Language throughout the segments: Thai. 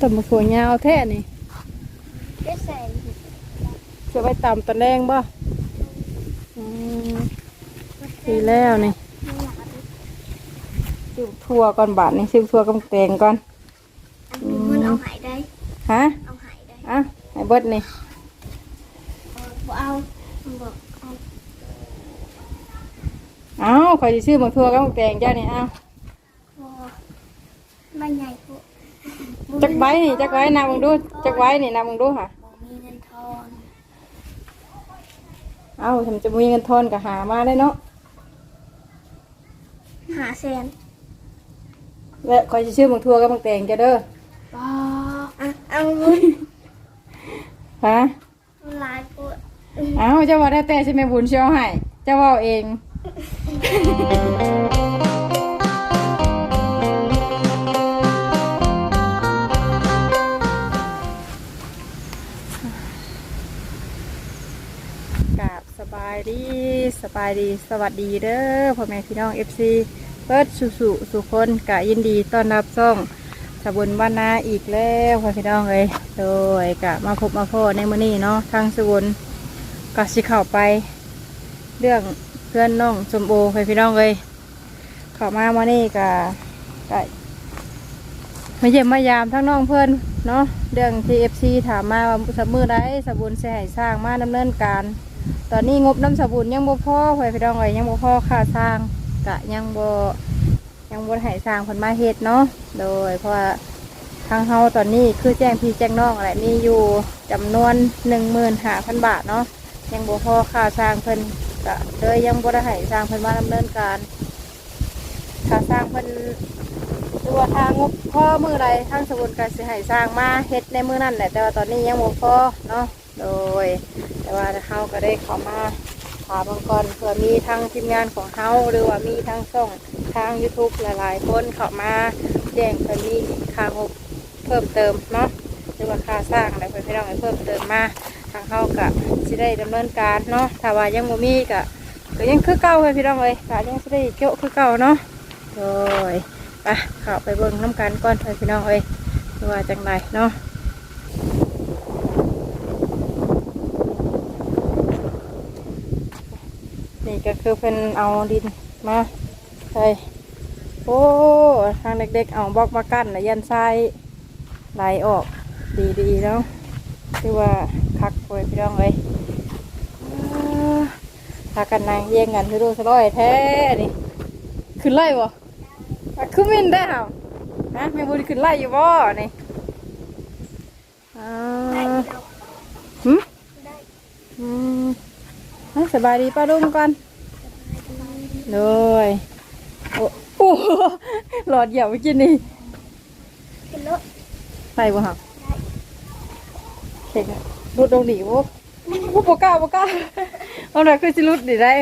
แต่มาถั่วยาวแท้นี่ก็ใส่จะไปตำตะแรงบ่อืมดีแล้วนี่ไม่หลาบซื้อถั่วก่อนบาทนี่ซื้อถั่วกำแตงก่อนอันนี้มันเอาหายได้ฮะเอาหายได้อะให้เบิดนี่เออบ่เอามันบอกเอาเอ้าข่อยสิซื้อมาถั่วกำแตงเจ้านี่เอ้าพอไม่ใหญ่กู จักไว้นี่จักไว้นับมึงดูจักไว้นี่นับมึงดูค่ะบ่มีเงินทอนเอ้าทำจะมีเงินทอนก็หามาได้เนาะหาแสนและข่อยสิซื้อมาถั่วกำแตงเจ้าเด้อบ่อะเอาเงินฮะมันหลายกูเอ้าเจ้าว่าได้แต่ใช่ไหมบุญเชียวให้เจ้าเว่าเอง สบายดีสวัสดีเด้อพ่อแม่พี่น้อง FC เปิดสุสุสุคนกะยินดีต้อนรับซ่องสบุญบ้านนาอีกแล้วพ่อพี่น้องเอ้ยโดยกะมาพบมาพ่อในมื้อนี้เนาะทางสบุญกะสิเข้าไป เรื่องเพื่อนน้องสมโอพ่อพี่น้องเอ้ยเข้ามามื้อนี้กะกะมาเยี่ยมมายามทั้งน้องเพื่อนเนาะเรื่องที่ FC ถามมาว่าสมือใดสบุญสิให้สร้างมาดำเนินการ ตอนนี้งบน้ำสบุนยังบ่พอไฟพี่น้องเอ้ยยังบ่พอค่าสร้างกะยังบ่ยังบ่ให้สร้างผลมาเฮ็ดเนาะโดยเพราะว่าทางเฮาตอนนี้คือแจ้งพี่แจ้งน้องอะไรมีอยู่จำนวนหนึ่งหมื่นห้าพันบาทเนาะยังบ่พอค่าสร้างเพิ่นกะเลยยังบ่ได้ให้สร้างเพิ่นมาดำเนินการค่าสร้างเพิ่นหรือว่าทางงบพอมือใดทางสบุนก็สิให้สร้างมาเฮ็ดในมือนั่นแหละแต่ว่าตอนนี้ยังบ่พอเนาะ โดย แต่ว่าเขาก็ได้เข้ามาถามบางกรเผื่อมีทางทีมงานของเขาหรือว่ามีทางช่องทาง YouTube หลายๆคนเข้ามาแจ้งเพื่อมีค่างบเพิ่มเติมเนาะหรือว่าค่าสร้างอะไรเพื่อนพี่น้องให้เพิ่มเติมมาทางเขาก็จะได้ดำเนินการเนาะถ้าว่ายังบ่มีก็ก็ยังคือเก่าเพื่อนพี่น้องเลยก็ยังจะได้เกี่ยวคือเก่าเนาะโดยไปเข้าไปเบิ่งน้ำกันก่อนเพื่อนพี่น้องเอ้ยว่าจังไรเนาะ นี่ก็คือเป็นเอาดินมาใส่โอ้ทางเด็กๆเอาบล็อกมากั้นแล้วยันทรายไหลออกดีๆแล้วคือว่าคักโวยพี่น้องเลยถ้ากันนางเยี่ยงกันคือดูสลอยแท้นี่ขึ้นไล่บ่อะขึ้นมินได้เหรอฮะแม่บุญขึ้นไล่อยู่บ่นี่อ่า ได้เรา หึ ได้ อืมอะ สบายดีป้าดุมก่อนเลยโอ้โอ้หลอดเหยียบเมื่อกี้นี่ขึ้นรถใส่บ่หักเข่งอะรุดลงดีพวกพวกโปก้าโปก้าเอาหน่อยคือสิรุดดีได้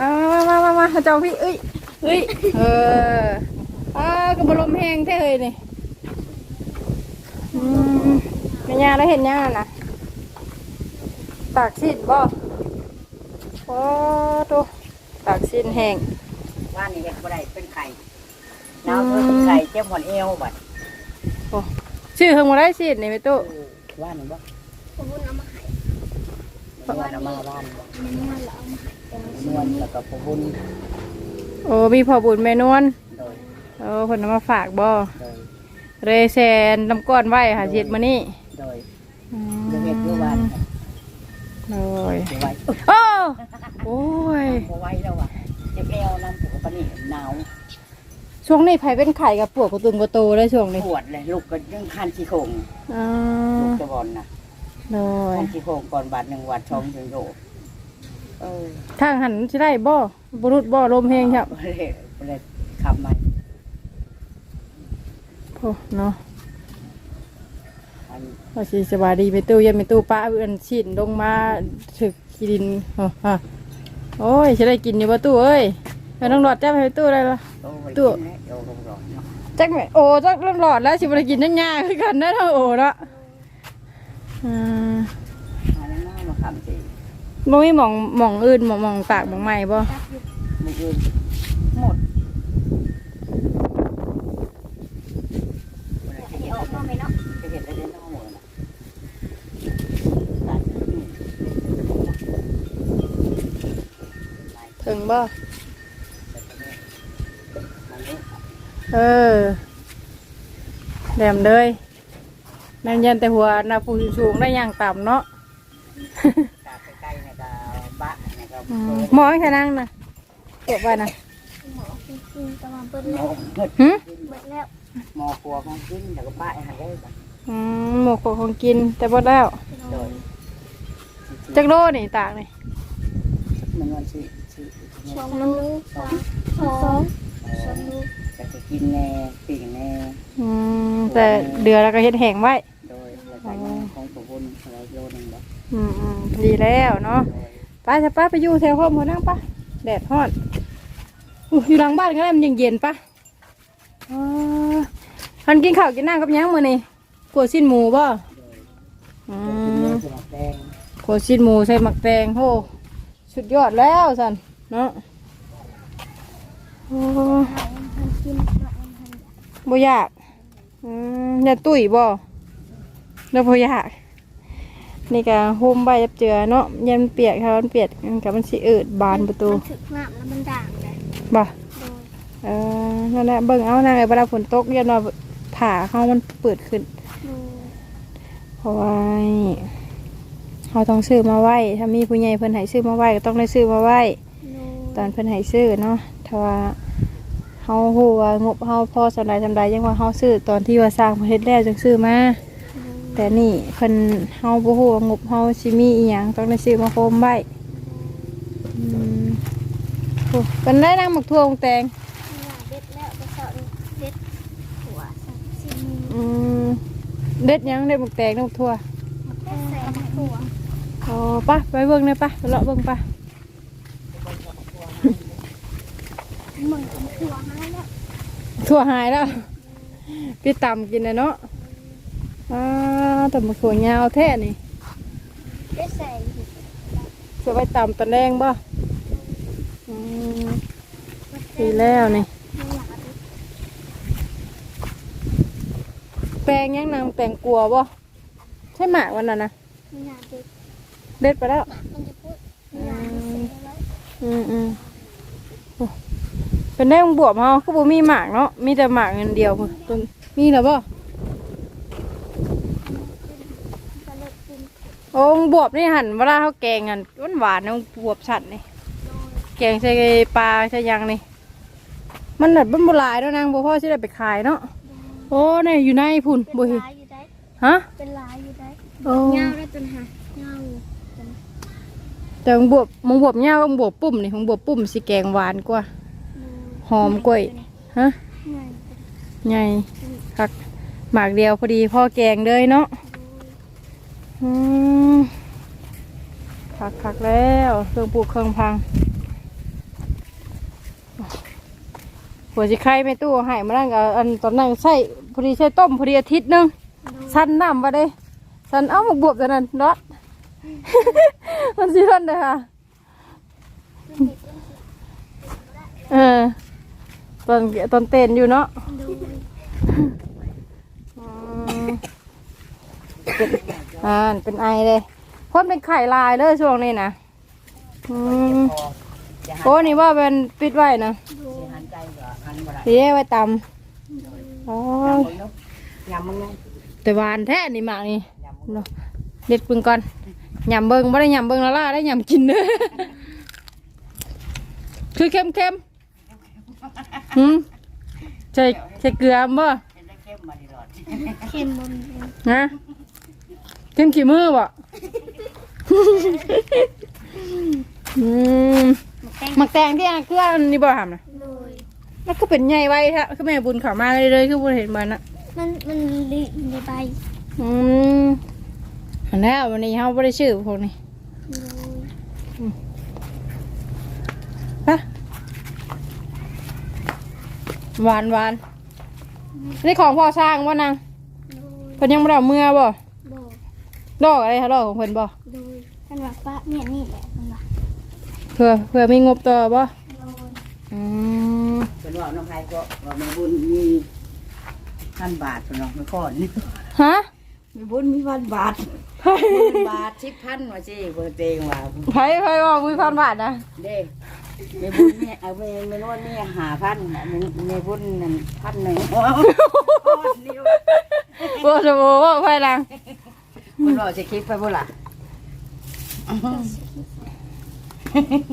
มามามามามามาเจ้าพี่เอ้ยเอ้ยเอออ่ากระบลมแห้งแท้เลยนี่อืมเป็นยังแล้วเห็นยังอะนะตากสิ้นบ่ โอ้ตัวตากสิ้นแห้งว่านี่เด็กบ่ได้เป็นไข่น้ำเพิ่มไข่เจ็บหมดเอวบัดโอ้ชื่อเฮงมาได้สิในเมตุว่านี่บ่ผมพูดเอามาใหายว่าเอามาบ้านบ่มันนวลแล้วเอามาใหายแต่ว่านวลแล้วก็พบุญโอ้มีพ่อบุญแม่นวลโดยโอ้คนเอามาฝากบ่โดยเรแซนน้ำก้อนไว้ค่ะเจ็ดมานี่โดยอืมเด็กอยู่บ้านโอ้ยสิไว้ โอ้โอ้ยบ่ไหว้แล้วว่ะเจ็บเอวน้ำปกปานนี่หนาวช่วงนี้ไผเป็นไข่กับปวดกระตุนกระโตได้ช่วงนี้ปวดเลยลูกก็ยังคันขี้โครงอ่าลูกจะบอลน่ะโอ้ยคันขี้โครงก่อนบาดหนึ่งวัดชองถึงโยเออทางหันสิได้บ่บรุษบ่ลมแห้งครับบ่ได้บ่ได้ขับมาโอ้เนาะอันว่าสิสบายดีไปตู้เย็นไปตู้ป้าเอื้อนชินลงมาถึกขี้ดินฮะฮะ โอ้ยสิได้กินอยู่บ่ตู้เอ้ยไม่ต้องหลอดจับให้ตู้ได้ละโอ้ยตัวกินแล้วโอ้ก็บ่ร้อนเนาะจักแม่โอ้จักเริ่มหลอดแล้วสิบริกินนั่นยาคือกันนะเท่าโอ้ละอ่าอันนั้นน่ามาทำสิบ่มีหมองหมองอื่นหมองหมองปากหมองใหม่บ่ตัดอยู่มืออื่นหมด อันนี้ออกมาไหมเนาะ ถึงบ่มันนี่เออแหลมเลยนั่นยันแต่หัวหน้าผู้สูงได้อย่างต่ำเนาะตาใกล้ๆเนี่ยก็บ้าเนี่ยก็อืเปิมดหมอแค่นั่งนะเก็บไว้นะหมอจริงๆแต่ว่าเบิดหมแล้อวเกิดหึเบิดแล้วหมอครัวของกินแต่ก็ป้าให้ได้จ้ะอืมหมกของกิน แต่บ่แล้ว โดยจักโลนี่ต่างนี่มันวันสิสิ สองลูกสองสองสองลูกจะไปกินแน่ปิ่งแน่อืมแต่เดือแล้วก็เฮ็ดแห้งไว้โดยแล้วก็ยังของตัวบุญอะไรโลนึงบ่อืมอืมดีแล้วเนาะไป้าจะป้าไปอยู่แถวห้องหัวนั่งปะแดดฮอดอู้อยู่หลังบ้านก็ได้มันยังเย็นๆปะอ๋อทันกินข้าวกินน้ำกับยังมื้อนี่กลัวสิ้นหมูบ่อืมเนื้อสลัดแดงกลัวสิ้นหมูใส่หมักแตงโหสุดยอดแล้วสัน เนาะโอ้เราทำกินเราทำบ่อยากอืมอย่าตุ้ยบ่แล้วบ่อยากนี่ก็โฮมใบยับเจือเนาะยันเปียกค่ะมันเปียกมันกับมันสิอืดบานประตูมันถึกน้ำแล้วมันด่างเลยบ่โดยเออนั่นแหละเบิ่งเอานางไอ้เวลาฝนตกยันว่าผ่าเขามันเปิดขึ้นโดยเพราะว่าเขาต้องซื้อมาไว้ถ้ามีผู้ใหญ่เพิ่นให้ซื้อมาไว้ก็ต้องได้ซื้อมาไว้โดยต อนเพิ่นให้ซื้อเนาะถ้าว่าเฮาฮู้ว่างบเฮาพอสำใดสำใดยังว่าเฮาซื้อตอนที่ว่าสร้างประเทศแล้วจึงซื้อมาแต่นี่เพิ่นเฮาบ่ฮู้ว่างบเฮาสิมีอีหยังต้องได้ซื้อมาโคมไว้อืมโอ้เป็นได้นางหมักทั่วของแตงเด็ดแล้วไปสอนเด็ดหัวสักสิมืออืมเด็ดหยังเด็ดหมักแตงหมักทั่ว เด็ดใส่หัว อ๋อปะไปเบิ่งเลยปะไปเลาะเบิ่งปะ เหมือนกับหัวให้แล้วทั่วหายแล้ว พี่ต่ำกินนะเนาะอ้าวแต่มาถั่วยาวแท้นี่เด็ดใส่จะไปต่ำตะแรงบ่อืมดีแล้วนี่ไม่อยากเอาไปแปลงยังนางแปลงกลัวบ่ใช่หมากวันนั้นนะไม่อยากเด็ดเด็ดไปแล้วมันจะพูดไม่อยากเด็ดแล้วอืมอืมโอ้ เป็นได้ของบวบเฮาคือบ่มีหมากเนาะมีแต่หมากเงินเดียวพุ่นต้นมีแล้วบ่ก็เลิกกินโอ้บวบนี่หั่นเวลาเขาแกงกันหวานหวานๆนะบวบสัตว์นี่แกงใส่ปลาใส่หยังนี่มันหนัดมันโบหลายแล้วนางบ่พ่อสิได้ไปขายเนาะโอ้เนี่ยอยู่ในพุ่นเป็นบ่เห็นลายอยู่ได้ฮะเป็นลายอยู่ได้โอ้เงาได้จนหาเงาแต่ของบวบมงบวบเหย้าของบวบปุ่มนี่ของบวบปุ่มสิแกงหวานกว่า หอมกล้วยฮะไงใหญ่คักหมากเดียวพอดีพ่อแกงเลยเนาะอืมคักคักแล้วเครื่องปลูกเครื่องพังหัวจิไข่ไม่ตู้ให้มานั่งอันตอนนั้นใส่พอดีใส่ต้มพอดีอาทิตย์นึงสั้นน้ำมาได้สั้นเอาหมกบวบตัวนั้นเนาะมันสิทันเลยค่ะเออ ตอนตอนเต้นอยู่เนาะดูอืมเป็นอ่านเป็นไอเลยคนเป็นไข่ลายเลยช่วงนี้นะอืมพอจะหันโอ้นี่ว่าเป็นปิดไว้นะดูจะหันใจก็หันบ่ได้สีไว้ตำอ๋อยำมึงเนาะยำมึงเนาะแต่หวานแท้นี่หมากนี่ยำมึงเนาะเด็ดปึงก่อนยำเบิงไม่ได้ยำเบิงและล่าได้ยำกินเด้อคือเค็มเค็มๆ หืมใส่ใส่เกลือบ่เห็นได้เข้มมาตลอดเค็มบนฮะเค็มขี้มือบ่อืมหมกแตงหมักแตงที่อันเกลืออันนี่บ่ทำนะเลยแล้วก็เป็นใหญ่ไว้ครับคือแม่บุญเขามาเลยเลยคือบุญเห็นมันอะมันมันลีในใบอืมอันแล้ววันนี้เขาไม่ได้ชื่อพวกนี้เลย ฮะ หวานหวานนี่ของพ่อสร้างว่นางเลยเพิ่นยังไม่ได้เอาเมื่อบ่บอกดอกอะไรคะดอกของเพิ่นบ่เลยท่านว่าป้าเนี่ยนี่แหละท่านว่าเพื่อเพื่อมีงบต่อบ่เลยอืมเป็นว่าน้องไฮก็ว่าแม่บุญมีพันบาทเป็นน้องไม่พอนี่ฮะแม่บุญมีพันบาท บาทสิบพันว่าสิเบอร์เตงว่าไผไผว่ามีพันบาทนะเด้แม่บุญเนี่ยเอาแม่แม่นวลเนี่ยหาพันแม่แม่บุญนั่นพันหนึ่งโอ้นิ้วโอ้โหว่าไฟลังมันบอกจะคลิปไปบ่ล่ะ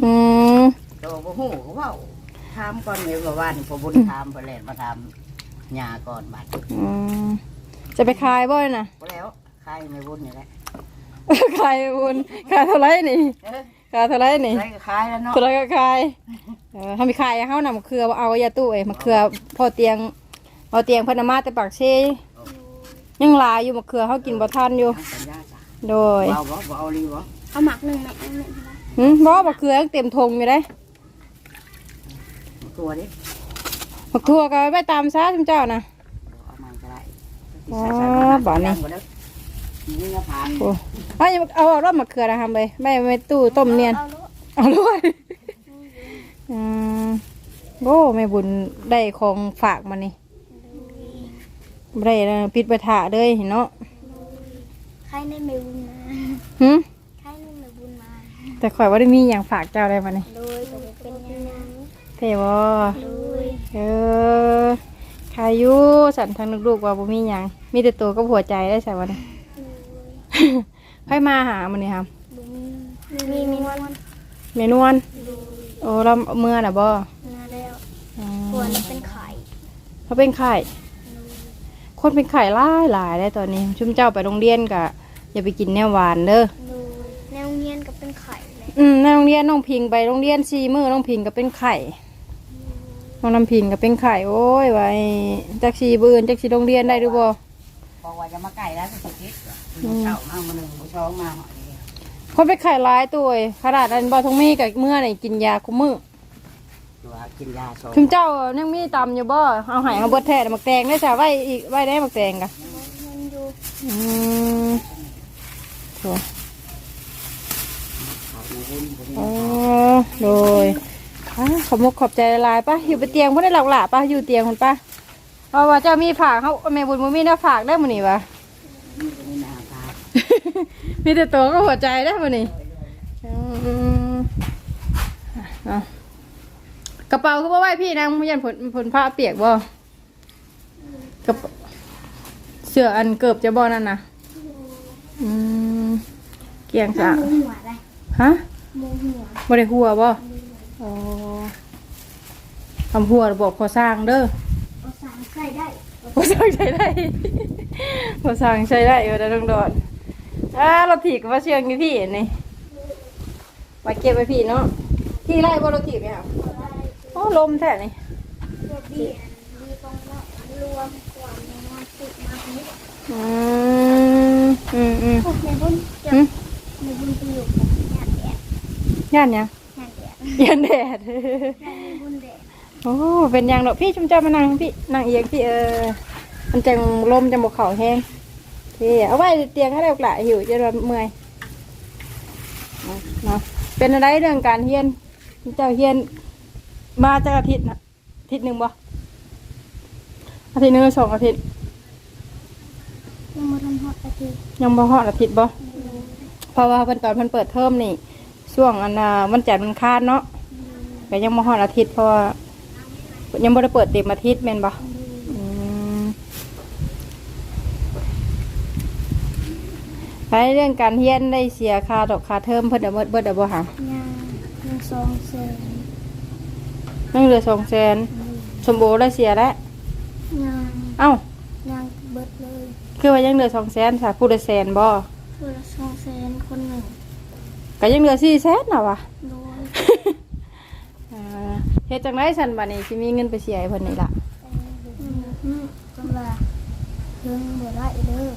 อืมโตบ่ฮู้ก็เว้าถามก่อนแม่บ่ว่านี่พอบุญถามเพิ่นแล่นมาถามยาก่อนบัดอืมจะไปขายบ่อยน่ะบ่แล้วใครแม่บุญนี่แหละ ขายบุญขายเท่าไหรนี่เออขายเท่าไหรนี่ใครก็ขายแล้วเนาะเท่าไหรก็ขายเออทำไปขายให้เขานำมะเขือเอายาตู้เอ้ยมะเขือพอเตียงเอาเตียงเพนนามาแต่ปากเชยยังหลายอยู่มะเขือเขากินบ่ทันอยู่ทางสัญญาจ้ะโดยเอาบ่บ่เอาลีบ่เอาหมักหนึ่งแม่แม่หืมบ่มะเขือยังเต็มทงอยู่ได้ตัวนี้มะทั่วก็ไปตามซะจุมเจ้านะเอามันก็ได้อ๋อบ่นี่นี่ก็ผ่านโอ้ เอาอย่าเอาเอารอบมะเขือนะทำไปไม่ไม่ตู้ต้มเนียนเอาลูกเอาด้วยอืมโอ้แม่บุญได้ของฝากมานี่บ่ได้นะปิดไปถาเลยเนาะใครได้ไม่บุญมาหึใครได้ไม่บุญมาแต่ข่อยว่าได้มีอย่างฝากเจ้าได้มานี่โดยจะเป็นยังไงเทวอโดยเออใครอยู่สันทางลูกๆว่าบ่มีหยังมีแต่ตัวกับหัวใจได้ใช่วันนี้ค่ อยมาหามันนี่ครับมีมีวันเมนวนโอ้เราเมื่อน่ะบ่มาแล้วอืควรเป็นไข่เขาเป็นไข่คนเป็นไข่หลายหลายได้ตอนนี้ ชุมเจ้าไปโรงเรียนกะอย่าไปกินแนวหวานเด้อโดยแนวเงียนก็เป็นไข่เลยอืมในโรงเรียนน้องพิงไปโรงเรียนซีมือน้องพิงก็เป็นไข่น้องน้ำพิงก็เป็นไข่โอ้ยไว้จักซีบืนจักซีโรงเรียนได้หรือบ่บอกว่าจะมาไก่แล้วสิ คิดเช้ามามื้อนึงบ่ช้องมาหอยคนเป็นไข่หลายตัวเอ้ยขนาดอันบ่ทงมีกับเมื่อนี่กินยาคุมือตัวกินยาโซชุมเจ้ายังมีตำอยู่บ่เอาใหายเอาเบิดแท้หมักแตงได้จ้ะไว้อีกไว้ได้หมักแตงกะมันอยู่อืมโถ่เขาในหุ้นบ่มีอ๋อโดยอะขอบมุกขอบใจหลายๆป่ะอยู่ไปเตียงพ่ได้หลักหล่ะป่ะอยู่เตียงคนป่ะเพราะว่าเจ้ามีฝากเขาแม่บุญบ่มีหน้าฝากได้มื้อนี้วะบ่ มีหน้าตามีแต่ตัวก็หัวใจได้มื้อนี้อืมอะกระเป๋าคือบ่ไหวพี่นางยันผลผลผ้าเปียกบ่กระเป๋าเสื้ออันเกือบจะบ่นั่นน่ะอืมเกี่ยงสะมูหัวอะไรฮะมูหัวบ่ได้หัวบ่อ๋อทำหัวบอกพอสร้างเด้อเอาสามใส่ได้พอสร้างใช้ได้พอสร้างใช้ได้เออได้ต้องโดด อ่าเราถีบกับว่าเชียงอยู่พี่นี่มาเก็บไว้พี่เนาะที่ไร่บ่เราถีบไหมครับโอ้ลมแท้นี่เพื่อดีดีตรงว่ารวมกว่าในวันติดมาทีนี้อืมอืมอืมพวกในบุญจะอืมในบุญจะอยู่กับญาติแดดย่านหยังญาติแดดย่านแดดญาติในบุญแดดโอ้เป็นหยังดอกพี่ชุมเจ้ามานั่งพี่นั่งเอียงพี่เออมันจังลมจังบกเข่าแห้ง พี่เอาไว้เตียงให้เร็วกละหิวจะรเมื่อยเอาเนาะเป็นอะไรเรื่องการเฮียนชุมเจ้าเฮียน มาจากอาทิตย์นะอาทิตย์หนึ่งบ่อาทิตย์หนึ่งหรือสองอาทิตย์ยังมาทำฮอตอาทิตย์ยังบ่ฮอดอาทิตย์บ่เพราะว่าเพิ่นตอนเพิ่นเปิดเทอมนี่ช่วงอันน่ะวันจันทร์วันคานเนาะก็ยังบ่ฮอดอาทิตย์เพราะว่ายังบ่ได้เปิดเต็มอาทิตย์แม่นบ่ อืม ไปเรื่องการเฮียนได้เสียค่าดอกค่าเทอมเพิ่นเอาเบิดเบิดเอาบ่หายังยังสองเซนนั่งเหลือสองแสนสมโบได้เสียแล้วยังเอ้ายังเบิดเลย คือว่ายังเหลือสองแสนสาผู้ละแสนบ่คนละสองเซนคนหนึ่งก็ยังเหลือสี่แสนน่ะวะโดยอ่าเฮ็ดจังไดซั่นบัดนี้สิมีเงินไปเสียให้เพิ่นนี่ล่ะอืมก็ว่าเพิ่งบ่ได้เด้อ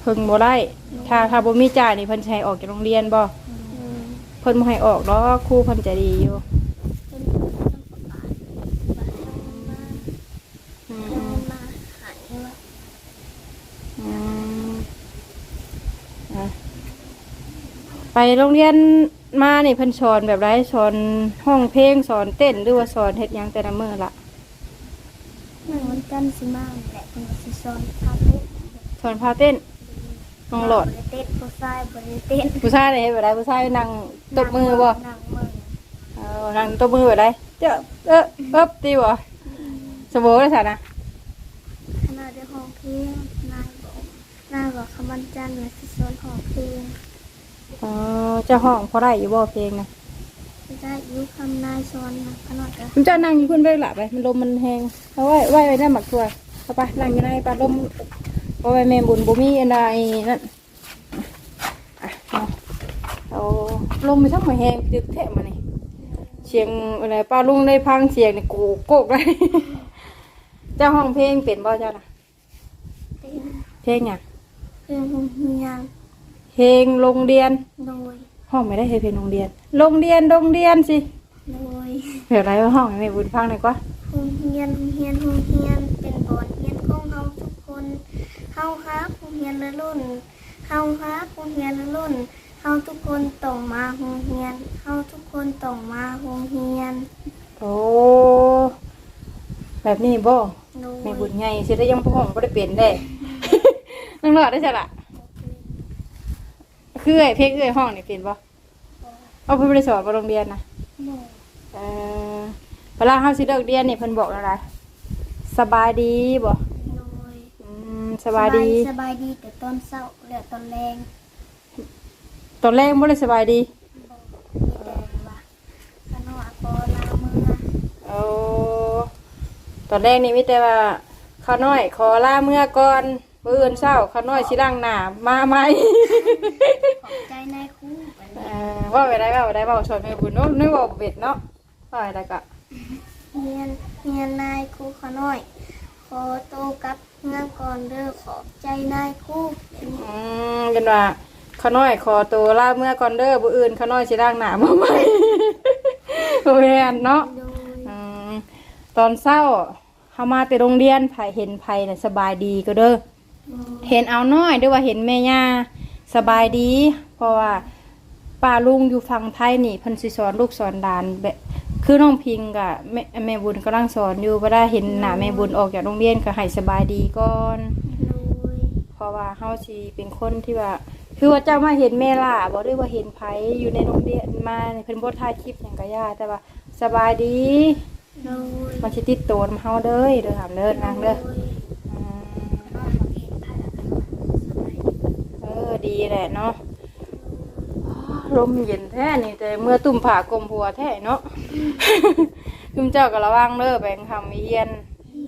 เพิ่นว่าเพิ่นบ่ได้ถ้าถ้าบ่มีจ่ายนี่เพิ่นสิให้ออกจากโรงเรียนบ่อืมเพิ่นบ่ให้ออกดอกครูเพิ่นใจดีอยู่เพิ่นเพิ่นประกาศว่าให้มาอืให้มมาหายว่าอืมอะไปโรงเรียนมานี่เพิ่นสอนแบบไรสอนห้องเพลงสอนเต้นหรือว่าสอนเฮ็ดหยังแต่ละมื้อละหนึ่งวันจันทร์สิมาแหละเพิ่นก็สิสอนพาเต้นสอนพาเต้น น้องหลอด บ่ได้เต้นผู้ชายบ่ได้เต้นผู้ชายได้เฮ็ดแบบไรผู้ชายนั่งตบมือบ่นั่งมืออเอานั่งตัวมือไว้ได้เจ้าเออเอ๊บตีบ่สมบูรณ์แล้วสันนะขนาดได้ห้องเพลงนายบอกนายบอกคำวันจันทร์และสิสอนห้องเพลงอ๋อเจ้าห้องพอได้อยู่บ่เพลงนะจะได้อยุคำนายสอนนะขนาดก็คุณเจ้านั่งอยู่คุณไปหลับไปมันลมมันแหงเอาไว้ไว้ไว้ได้หมักตัวเอาไปนั่งอยู่ในปลาลม เอาไว้แม่บุญบุมีอันใดนั่นอะเอาเอาลมไปสักหน่อยแหงดึกแทะมานี่เสียงอะไรปลาลุงได้พังเสียงนี่โกโกกเลยเจ้าห้องเพลงเป็นบ่เจ้านะเป็นเพลงอะเพลงโรงเรียนเพลงโรงเรียนโดยห้องไม่ได้เพลงโรงเรียนโรงเรียนโรงเรียนสิโดยเดี๋ยวไรว่าห้องให้แม่บุญฟังหน่อยกว่าโรงเรียนโรงเรียนโรงเรียน ละรุ่นเฮาครับโรงเรียนละรุ่นเฮาทุกคนต้องมาโรงเรียนเฮาทุกคนต้องมาโรงเรียนโอ้แบบนี้บ่โดยแม่บุญไงสิได้ยังพ่ห้องบ่ได้เป็นได้นั่งรอดได้ใช่ละคือไอ้เพลงเอ้ยห้องนี่เป็นบ่เอาเพิ่นบ่ได้สอนบ่โรงเรียนนะโดยเออเวลาเฮาสิเลิกเรียนนี่เพิ่นบอกอะไรสบายดีบ่โดยอืม สบายดี สบายดีแต่ตอนเช้าและตอนแรงตอนแรกบ่ได้สบายดีมีแต่ว่าขนมปอลาเมือเอาตอนแรกนี่มีแต่ว่าข้าวน้อยขอลาเมื่อก่อนมื้ออื่นเช้าข้าวน้อยสิล้างหน้ามาใหม่ ขอบใจนายครูไปเออว่าไปได้ว่าไปได้ว่าชวนแม่บุญเนาะนึกว่าเบ็ดเนาะว่าไปได้ก็เรียนเรียนนายครูขอน้อย ขอโตวกลับงานก่อนเด้อขอบใจนายครูเป็นอืมกันว่าข้าวน้อยขอตัวลาเมื่อก่อนเด้อผู้อื่นข้าวน้อยสิล้างหน้ามาใหม่โอ้ยเนาะโดยอืมตอนเช้าเฮามาแต่โรงเรียนไผเห็นไผน่ะสบายดีก็เด้อเห็นเอาน้อยด้วยว่าเห็นแม่ย่าสบายดี เพราะว่าป้าลุงอยู่ฝั่งไทยนี่เพิ่นสิสอนลูกสอนดานแบบ คือน้องพิงกับแม่แม่บุญกำลังสอนอยู่บ่ได้เห็นหน้าแม่บุญออกจากโรงเรียนก็ให้สบายดีก่อน โดยเพราะว่าเฮาสิเป็นคนที่ว่า คือว่าเจ้ามาเห็นแม่ล่ะบ่ได้ว่าเห็นไผอยู่ในโรงเรียนมาเพิ่นบ่ถ่ายคลิปหยังก็ย่าแต่ว่าสบายดี โดยมันสิติดตัวนเฮาเด้อเด้อถามเด้อนางเด้ออืมขนห็นพาแล้วกันสบายดีเออดีแหละเนาะ ลมเย็นแท้นี่แต่เมื่อตุ่มผ่ากลมหัวแท้เนาะคุมเจ้าก็ระวังเด้อแบ่งคำมีเย็น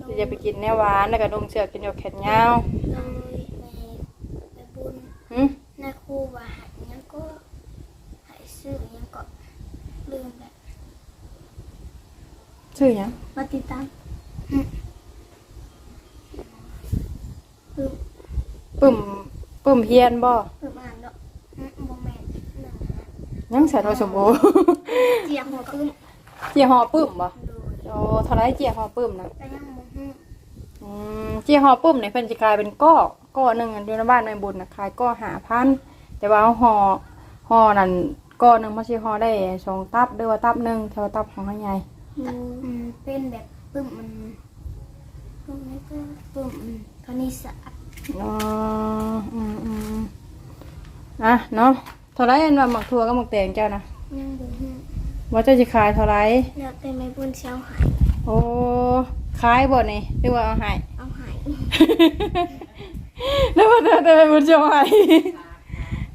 ที่จะไปกินแนวหวานแล้วก็ดงเสือกกินหยกแขนยาวโดยแม่แม่บุญหึนายครูว่าหาอิหยังก็ใหายซื้ออิหยังก็ลืมแบบชื่อหยังมาติดตามลืมปึ่มปึ่มเฮียนบ่ลืมอ่านเนาะอืมบ่แม่นหนึ่งนะ ยังแสนว่าสมบูรณ์เจียงหัวขึ้นเจียหอปึ่มบ่โดยโอ้เท่าไรเจียหอปึ่มนะก็ยังบ่ฮู้อืมเจียหอปึ่มเนี่ยเพิ่นจะกลายเป็นก้อก้อหนึ่งอันอยู่ในบ้านในบุญนะขายก้อหาพันแต่ว่าเอาห่อห่อนั่นก้อหนึ่งมาชิห่อได้สองตับหรือว่าตับหนึ่งแถวตับของเขาใหญ่แต่อืมเป็นแบบปึ้มมันปึ้มนี่ก็ปึ้มอืมคณิตศาสตร์อ๋ออืมอืมอะเนาะเท่าไรอันว่าหมักถั่วกับหมักแตงเจ้านะยังบ่ฮู้ว่าเจ้าจะขายเท่าไรแล้วแต่แม่บุญเชียวหายโอ้ขายบ่นี่หรือว่าเอาใหาย เอาหายแล้วว่าเธอจะไปบุญชอย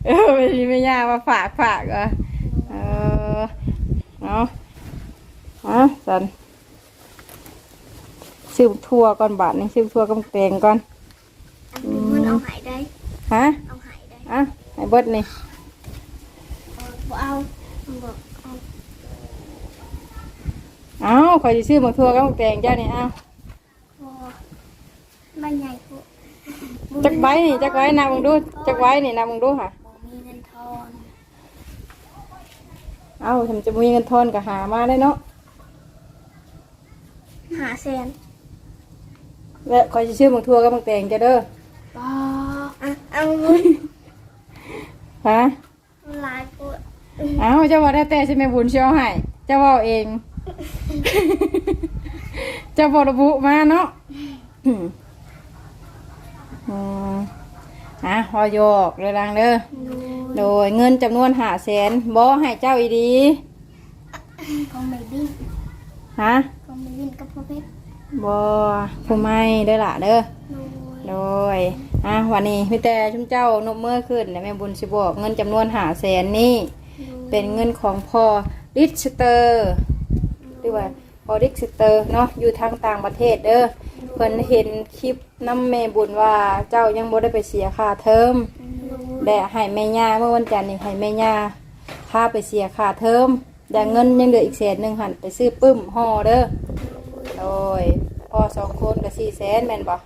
เออไม่ไม่ยากมาฝากฝากเหรอะเออเอาเอาสันซื้อทั่วก่อนบาทนี่ซื้อทั่วกับหมักแตงก่อนอันนี้มันเอาหายได้ ฮะเอาหายได้ อะให้เบิดนี่ เอาบ่เอาบอกเอาเอาขอยสิซื้อหมักทั่วกับหมักแตงเจ้านี่เอาพอไม่ใหญ่พวกจักไว้นี่จักไว้นับมึงดูจักไว้นี่นับมึงดูค่ะบ่มีเงินทอนเอาทำจะมีเงินทอนก็หามาได้เนาะหาแสนและขอยสิซื้อหมักทั่วกับหมักแตงเจ้าเด้อบ่อะเอาเงินฮะหลายพวกเอาเจ้าว่าได้แต่ใช่ไหมบุญเชียวให้เจ้าเว่าเอง เจ้าบระบุมาเนาะอืมอืมอะพอยอกเลยลังเด้อดูโดยเงินจำนวนหาแสนบ่ให้เจ้าอีดีของเบบี้ฮะของเบบี้กับพ่อเพชรบอผู้ไม่เด้อล่ะเด้อโดยโดยอะวันนี้พี่แต่ชุมเจ้านกเมื่อขึ้นแล้วแม่บุญสิบอกเงินจำนวนหาแสนนี่ เป็นเงินของพอริชเตอร์หรือว่าพอริชเตอร์เนาะอยู่ทางต่างประเทศเด้อเพิ่นเห็นคลิปน้ำแม่บุญว่าเจ้ายังบ่ได้ไปเสียค่าเทอมและให้แม่ย่าเมื่อวันจันทร์นี่ให้แม่ย่าพาไปเสียค่าเทอมแต่เงินยังเหลืออีกแสนหนึ่งหันไปซื้อปึ้มห่อเด้อโดยพ่อสองคนก็สี่แสนแม่นบ่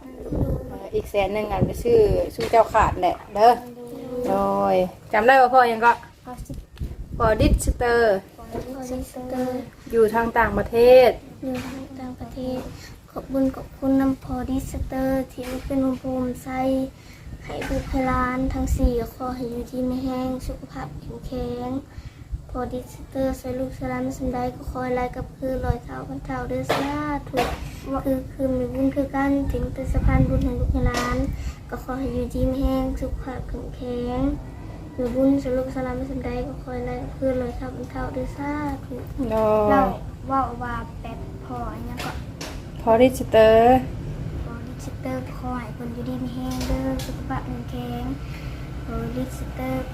อีกแสนหนึ่งหันไปซื้อสู้เจ้าขาดแหละเด้อโดยจำได้ว่าพ่อยังก็ พอสิพ่อดิสเตอร์พอสิสเตอร์อยู่ทางต่างประเทศ อยู่ทางต่างประเทศ ขอบคุณขอบคุณนำพอดิสเตอร์ที่เป็นภูมิใจให้บุคลานทั้งสี่ขอให้อยู่ที่ไม่แห้งสุขภาพแข็งแรงพอดิสเตอร์ใส่ลูกสลามสันได้ก็คอยไล่กับคือลอยเท้าพันเท้าเดือสาถูกคือคือมีบุญคือกันถึงเป็นสะพานบุญแห่งลูกหลาน ก็ขอให้อยู่ที่ไม่แห้งสุขภาพแข็งแรง มีบุญสลูกสลามสันได้ก็คอยไล่กับคือลอยเท้าพันเท้าเดือสาถูกโดเรายว่าว่าแบบพออันนี้ก็พ่อดิสเตอร์พอลิสเตอร์คอยคนอยู่ดีมีแห้งเด้อสุขภาพแข็งแรงพอลิสเตอร์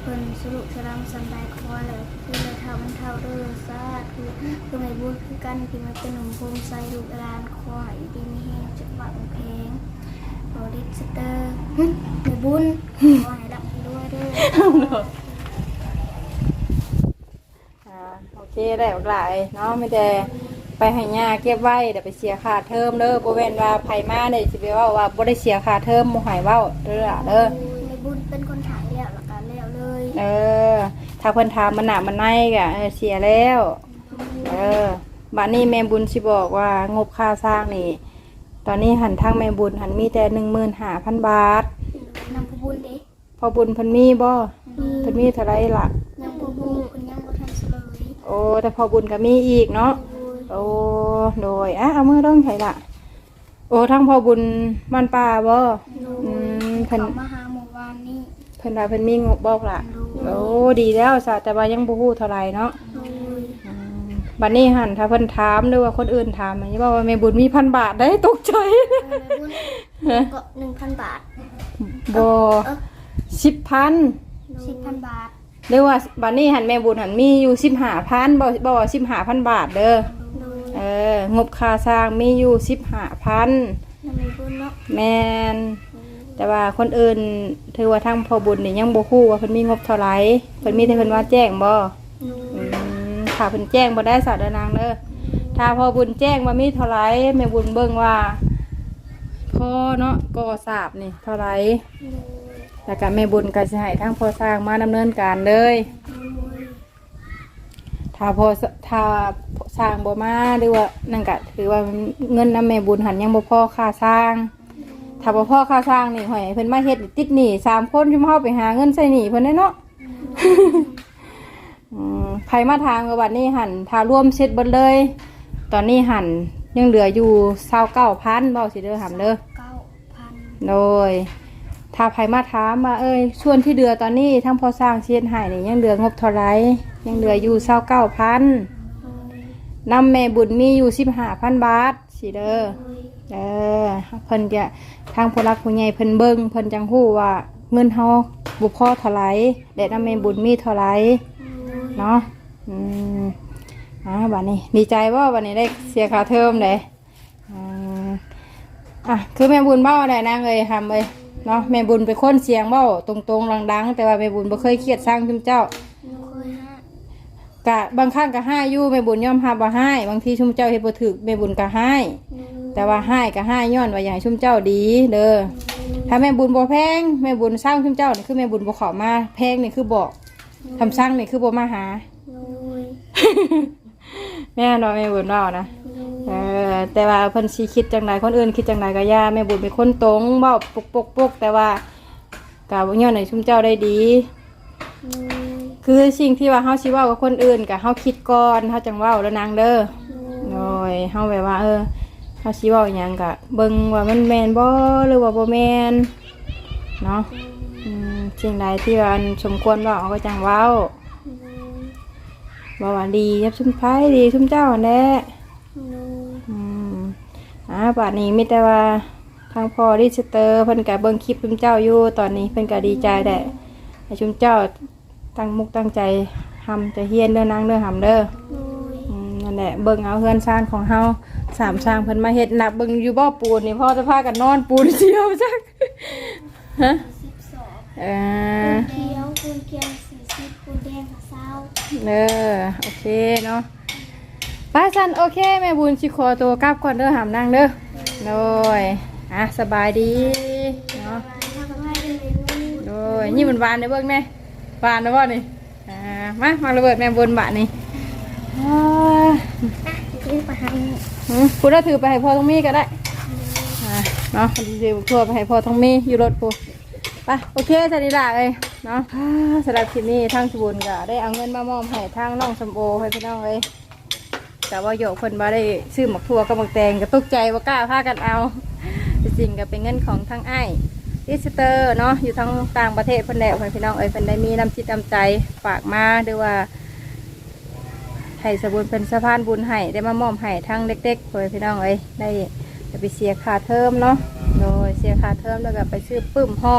เพิ่นสรุปสลามสันได้คอยเลยคือเลยเท่ามันเท่าเด้อซาคือคือไม่บุญคือกันที่มันเป็นหนุ่มภูมิใจลูกหลานคอยอยู่ดีมีแห้งสุขภาพแข็งแรงพอลิสเตอร์ไม่บุญขอให้รับ ด้วยเด้ออ่าโอเคได้หลายเนาะไม่แต่ไปให้ย่าเก็บไว้เดี๋ยวไปเสียค่าเทอมเด้อบ่แม่นว่าไผมาเด้สิไปเว้าว่าบ่ได้เสียค่าเทอมบ่ให้เว้าเด้อล่ะเด้อไม่บุญเป็นคนถ่ายแล้วหลักการแล้วเลยเออ ถ้าเพิ่นถามมันหนามันในก็เออเสียแล้ว เออบัดนี้แม่บุญสิบอกว่างบค่าสร้างนี่ ตอนนี้หันทางแม่บุญหันมีแต่15,000บาท นำผู้บุญเด้ พอบุญเพิ่นมีบ่มีเพิ่นมีเท่าไหร่ล่ะ ยังผู้บุญคุณยังบ่ทันเสลยโอ้แต่พอบุญก็มีอีกเนาะ โอ้โดยอะเอามือต้องไถละโอ้ทั้งพอบุญมันป่าบ่ดูอืมเพิ่นเขามาหาหมู่บ้านนี่เพิ่นว่าเพิ่นมีงบบอกล่ะ โอ้ดีแล้วซะแต่ว่ายังบ่ฮู้เท่าไหร่เนาะดูอืมบัดนี้หั่นถ้าเพิ่นถามหรือว่าคนอื่นถามมันสิบอกว่าแม่บุญมีพันบาทได้ตกใจบุญก็หนึ่งพันบาทบ่ สิบพันสิบพันบาทหรือว่าบัดนี้หั่นแม่บุญหั่นมีอยู่15,000บ่บ่ว่า15,000บาทเด้อดูเอองบค่าสร้างมีอยู่15,000นั่นไม่บุญเนาะแมนแต่ว่าคนอื่นถือว่าทั้งพอบุญนี่ยังบ่ฮู้ว่าเพิ่นมีงบเท่าไหร่เพิ่นมีแต่เพิ่นว่าแจ้งบ่ดูอืมถ้าเพิ่นแจ้งบ่ได้สาดนางเด้อถ้าพอบุญแจ้งว่ามีเท่าไหร่แม่บุญเบิ่งว่าพ่อเนาะก็ทราบนี่เท่าไหร่ดู แล้วก็แม่บุญก็สิให้ทั้งพ่อสร้างมาดำเนินการเลยดูถ้าพอถ้าสร้างบ่มาหรือว่านั่นก็ถือว่าเงินนำแม่บุญหันยังบ่พอค่าสร้าง ถ้าบ่พอค่าสร้างนี่หอยเพิ่นมาเฮ็ดติดหนี้สามคนชุมเฮาไปหาเงินใส่หนี้เพิ่นได้เนาะอืมไผมาทางกับบัดนี้หันถ้ารวมเสร็จเบิดเลย ตอนนี้หันยังเหลืออยู่29,000เว้าสิเด้อหำเด้อเก้าพันโดย ถ้าไผมาถามว่าเอ้ยส่วนที่เหลือตอนนี้ทั้งพอสร้างเชียนให้นี่ยยังเหลืองบเท่าไรยังเหลืออยู่29,000ดูนนำแม่บุญมีอยู่15,000บาทสิเด้อเออเพิ่นจะทางผู้รักผู้ใหญ่เพิ่นเบิ่งเพิ่นจังฮู้ว่าเงินเฮาบ่พอเท่าไรและนำแม่บุญมีเท่าไรเนาะอืมอ่าบัดนี้ ดีใจบ่าบัดนี้ได้เสียค่าเทอมเด้อ่าอะคือแม่บุญเว้าได้นางเอ้ยทำเอ้ย เนาะแม่บุญเป็นคนเสียงเว้าตรงๆดังๆ แต่ว่าแม่บุญบ่เคยเครียดสร้างซุมเจ้าดูเคยฮะกะบางครั้งก็ให้อยู่แม่บุญยอมรับว่าให้บางทีชุมเจ้าเฮ็ดบ่ถูกแม่บุญก็ให้ดูแต่ว่าให้ก็ให้ย้อนว่าอย่างชุมเจ้าดีเด้อถ้าแม่บุญบ่แพงแม่บุญสร้างชุมเจ้านี่คือแม่บุญบ่เข้ามาแพงนี่คือบอกทำสร้างนี่คือบ่มาหาดูแม่เนาะแม่บุญเว้านะดูเออ แต่ว่าเพิ่นสิคิดจังไดคนอื่นคิดจังไดก็ย่าแม่บุญเป็นคนตรงเว้าปกปกปกแต่ว่าก็บ่ย้อนให้ชุมเจ้าได้ดีดูคือสิ่งที่ว่าเฮาสิเว้ากับคนอื่นก็เฮาคิดก่อนเฮาจังเว้าแล้วนางเด้อดูโดยเฮาแบบว่า เออเฮาสิเว้าหยังก็เบิ่งว่ามันแม่นบ่หรือว่าบ่แม่นเนาะอืมสิ่งใดที่ว่าอันสมควรเว้าเฮาก็จังเว้าดูบ่ว่าดียับชุมไผดีชุมเจ้าหั่นแหละโดยอืม อ่าบาดนี้มีแต่ว่าทางพ่อดิสเตอร์เพิ่นก็เบิ่งคลิปชุมเจ้าอยู่ตอนนี้เพิ่นก็ดีใจแหละให้ชุมเจ้าตั้งมุกตั้งใจทำจะเฮียนเด้อนางเด้อหำเด้อโดยอืมนั่นแหละเบิ่งเอาเฮือนซ่านของเฮาสามช่างเพิ่นมาเฮ็ดนับเบิ่งอยู่บ่ปูนนี่พ่อจะพากันนอนปูนเดียวจักฮะสิบสองเอปูอนเขียวปูนเขียวสี่สิบปูนแดงกับเศร้า เออโอเคเนาะ ไปสันโอเคแม่บุญสิขอตัวกลับก่อนเด้อหามนางเด้อโดยอะสบายดีเนาะทำให้เป็นเมนูโดยนี่มันหวานได้เบิ่งแม่หวานนะบ่นี่อ่ามามาระเบิดแม่บุญบะนี่อ่าอะจะไปหาหืมพูดได้ถือไปให้พ่อต้องมีก็ได้อ่าเนาะถือทั่วไปให้พ่อต้องมีอยู่รถปูไปโอเคสวัสดีล่ะเลยเนาะอ่าสำหรับคลิปนี้ทางสบุญก็ได้เอาเงินมามอบให้ทางน้องสมโอให้พี่น้องเลย แต่ว่าโยกคนมาได้ซื้อหมกทั่วกับหมกแตงก็ตกใจว่ากล้าพากันเอาจริงก็เป็นเงินของทางไอ้ดิสเตอร์เนาะอยู่ทั้งต่างประเทศเพิ่นแหละเพิ่นพี่น้องเอ้ยเพิ่นได้มีน้ำจิตน้ำใจฝากมาหรือว่าให้สบุญเป็นสะพานบุญให้ได้มามอบให้ทั้งเด็กๆเพิ่นพี่น้องเอ้ยได้ไปเสียค่าเทอมเนาะโดยเสียค่าเทอมแล้วก็ไปซื้อปื้มห่อ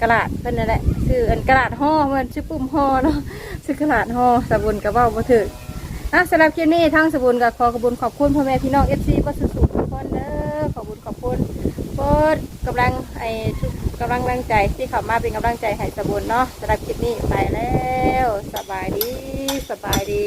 กระดาษเพิ่นนั่นแหละซื้ออันกระดาษห่อเพิ่นซื้อปื้มห่อเนาะซื้อกระดาษห่อสบุญก็เว้าบ่ถึก อะสำหรับคลิปนี้ทั้งสบุญกับขอกระบุญขอบคุณพ่อแม่พี่น้องเอฟซีวัดสุสุทุกคนเด้อขอบคุญขอบคุณโปรดกำลังไอ้ทุกกำลังแรงใจที่เข้ามาเป็นกำลังใจให้สบุญเนาะสำหรับคลิปนี้ไปแล้ว สบายดีสบายดี